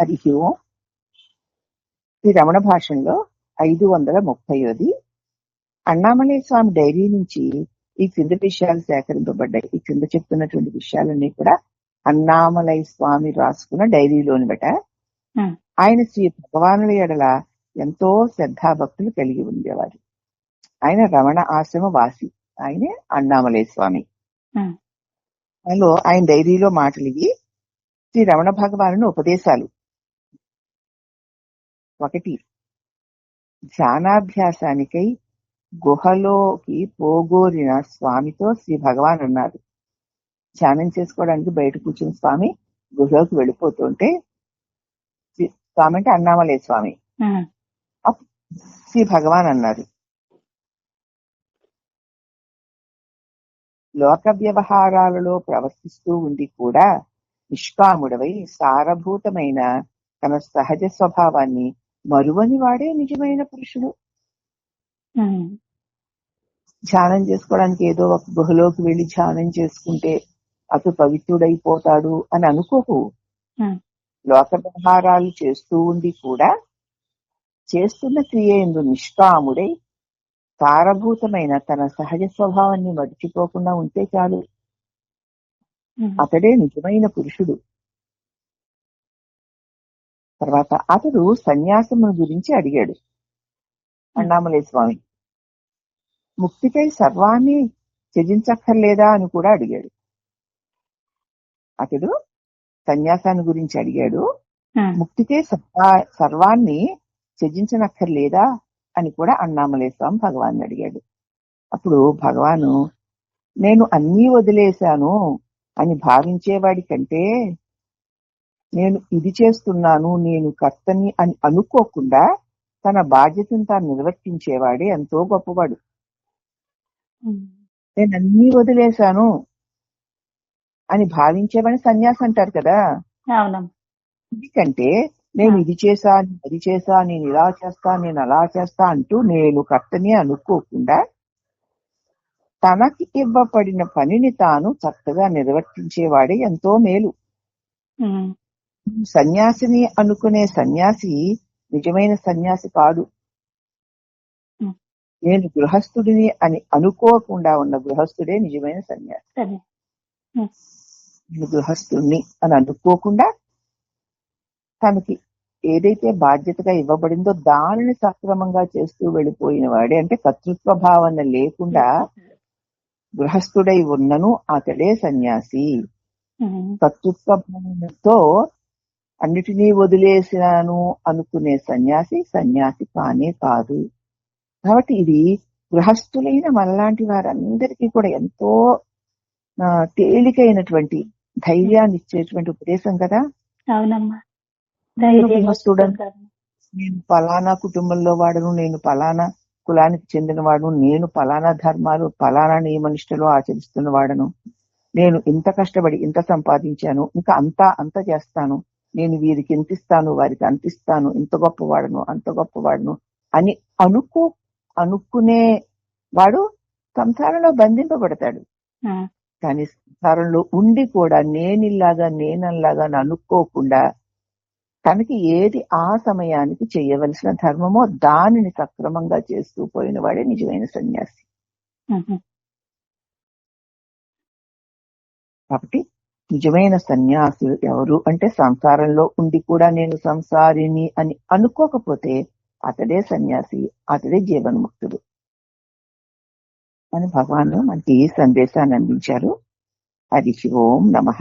హరి ఓం ఈ రమణ భాషలో ఐదు వందల ముప్పైది అన్నామలై స్వామి డైరీ నుంచి ఈ కింద విషయాలు సేకరింపబడ్డాయి. ఈ కింద చెప్తున్నటువంటి విషయాలన్నీ కూడా అన్నామలై స్వామి రాసుకున్న డైరీలోని బట Hmm. ఆయన శ్రీ భగవానుల ఎడల ఎంతో శ్రద్ధాభక్తులు కలిగి ఉండేవారు. ఆయన రమణ ఆశ్రమ వాసి. ఆయనే అన్నామలై స్వామి. అందులో ఆయన డైరీలో మాటలు ఇవి శ్రీ రమణ భగవాను ఉపదేశాలు. ఒకటి. ధ్యానాభ్యాసానికై గుహలోకి పోగోరిన స్వామితో శ్రీ భగవాన్ అన్నారు ధ్యానం చేసుకోవడానికి బయట కూర్చుని స్వామి గుహలోకి వెళ్ళిపోతుంటే స్వామి అంటే అన్నామలే స్వామి. శ్రీ భగవాన్ అన్నారు. లోక వ్యవహారాలలో ప్రవర్తిస్తూ ఉండి కూడా నిష్కాముడవై సారభూతమైన తన సహజ స్వభావాన్ని మరువని వాడే నిజమైన పురుషుడు. ధ్యానం చేసుకోవడానికి ఏదో ఒక గుహలోకి వెళ్ళి ధ్యానం చేసుకుంటే అతడు పవిత్రుడైపోతాడు అని అనుకోకు. లోక వ్యవహారాలు చేస్తూ ఉండి కూడా చేస్తున్న క్రియ ఎందు నిష్కాముడై సారభూతమైన తన సహజ స్వభావాన్ని మర్చిపోకుండా ఉంటే చాలు. అతడే నిజమైన పురుషుడు. తర్వాత అతడు సన్యాసమును గురించి అడిగాడు. అన్నామలే స్వామి ముక్తికై సర్వాన్ని త్యజించక్కర్లేదా అని కూడా అడిగాడు. అతడు సన్యాసాన్ని గురించి అడిగాడు ముక్తికే సర్వా- సర్వాన్ని త్యజించనక్కర్లేదా అని కూడా అన్నామలే స్వామి భగవాన్ అడిగాడు. అప్పుడు భగవాను నేను అన్నీ వదిలేశాను అని భావించేవాడి కంటే నేను ఇది చేస్తున్నాను నేను కర్తని అని అనుకోకుండా తన బాధ్యతను తాను నిర్వర్తించేవాడే ఎంతో గొప్పవాడు. నేను అన్నీ వదిలేశాను అని భావించేవాడిని సన్యాసి అంటారు కదా. ఎందుకంటే నేను ఇది చేశా అది చేశా నేను ఇలా చేస్తా నేను అలా చేస్తా అంటూ నేను కర్తని అనుకోకుండా తనకి ఇవ్వబడిన పనిని తాను చక్కగా నిర్వర్తించేవాడే ఎంతో మేలు. సన్యాసిని అనుకునే సన్యాసి నిజమైన సన్యాసి కాదు. నేను గృహస్థుడిని అని అనుకోకుండా ఉన్న గృహస్థుడే నిజమైన సన్యాసి. నేను గృహస్థుణ్ణి అని అనుకోకుండా తనకి ఏదైతే బాధ్యతగా ఇవ్వబడిందో దానిని సక్రమంగా చేస్తూ వెళ్ళిపోయిన వాడే. అంటే కర్తృత్వ భావన లేకుండా గృహస్థుడై ఉన్నను అతడే సన్యాసి. కర్తృత్వ భావనతో అన్నిటినీ వదిలేసినాను అనుకునే సన్యాసి సన్యాసి కానే కాదు. కాబట్టి ఇది గృహస్థులైన మనలాంటి వారందరికీ కూడా ఎంతో తేలికైనటువంటి ధైర్యాన్ని ఇచ్చేటువంటి ఉపదేశం కదా? అవునమ్మా. నేను పలానా కుటుంబంలో వాడను నేను పలానా కులానికి చెందిన వాడు నేను పలానా ధర్మాలు పలానా నియమనిష్టలు ఆచరిస్తున్న వాడను. నేను ఇంత కష్టపడి ఇంత సంపాదించాను ఇంకా అంతా అంత చేస్తాను. నేను వీరికి ఎంత ఇస్తాను వారికి అంత ఇస్తాను ఇంత గొప్పవాడను అంత గొప్పవాడను అని అనుకో అనుకునే వాడు సంసారంలో బంధింపబడతాడు. కానీ సంసారంలో ఉండి కూడా నేనిల్లాగా నేనల్లాగా అని అనుకోకుండా తనకి ఏది ఆ సమయానికి చేయవలసిన ధర్మమో దానిని సక్రమంగా చేస్తూ పోయిన వాడే నిజమైన సన్యాసి. కాబట్టి నిజమైన సన్యాసులు ఎవరు అంటే సంసారంలో ఉండి కూడా నేను సంసారిని అని అనుకోకపోతే అతడే సన్యాసి అతడే జీవన్ముక్తుడు. అని భగవాన్ మనకి ఈ సందేశాన్ని అందించారు. హరి ఓం నమః.